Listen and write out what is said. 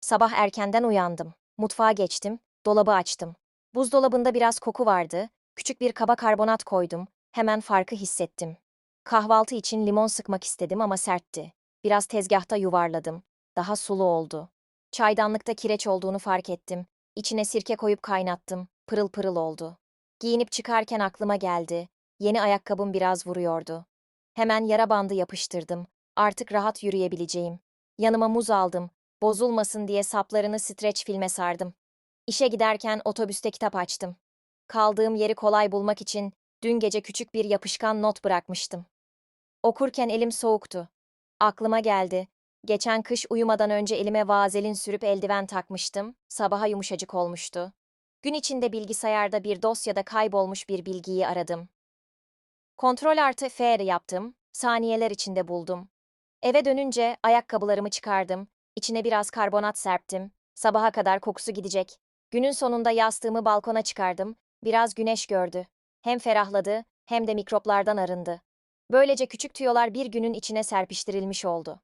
Sabah erkenden uyandım. Mutfağa geçtim, dolabı açtım. Buzdolabında biraz koku vardı. Küçük bir kaba karbonat koydum. Hemen farkı hissettim. Kahvaltı için limon sıkmak istedim ama sertti. Biraz tezgahta yuvarladım. Daha sulu oldu. Çaydanlıkta kireç olduğunu fark ettim. İçine sirke koyup kaynattım. Pırıl pırıl oldu. Giyinip çıkarken aklıma geldi. Yeni ayakkabım biraz vuruyordu. Hemen yara bandı yapıştırdım. Artık rahat yürüyebileceğim. Yanıma muz aldım. Bozulmasın diye saplarını streç filme sardım. İşe giderken otobüste kitap açtım. Kaldığım yeri kolay bulmak için dün gece küçük bir yapışkan not bırakmıştım. Okurken elim soğuktu. Aklıma geldi. Geçen kış uyumadan önce elime vazelin sürüp eldiven takmıştım. Sabaha yumuşacık olmuştu. Gün içinde bilgisayarda bir dosyada kaybolmuş bir bilgiyi aradım. Kontrol artı F yaptım. Saniyeler içinde buldum. Eve dönünce ayakkabılarımı çıkardım. İçine biraz karbonat serptim. Sabaha kadar kokusu gidecek. Günün sonunda yastığımı balkona çıkardım. Biraz güneş gördü. Hem ferahladı hem de mikroplardan arındı. Böylece küçük tüyolar bir günün içine serpiştirilmiş oldu.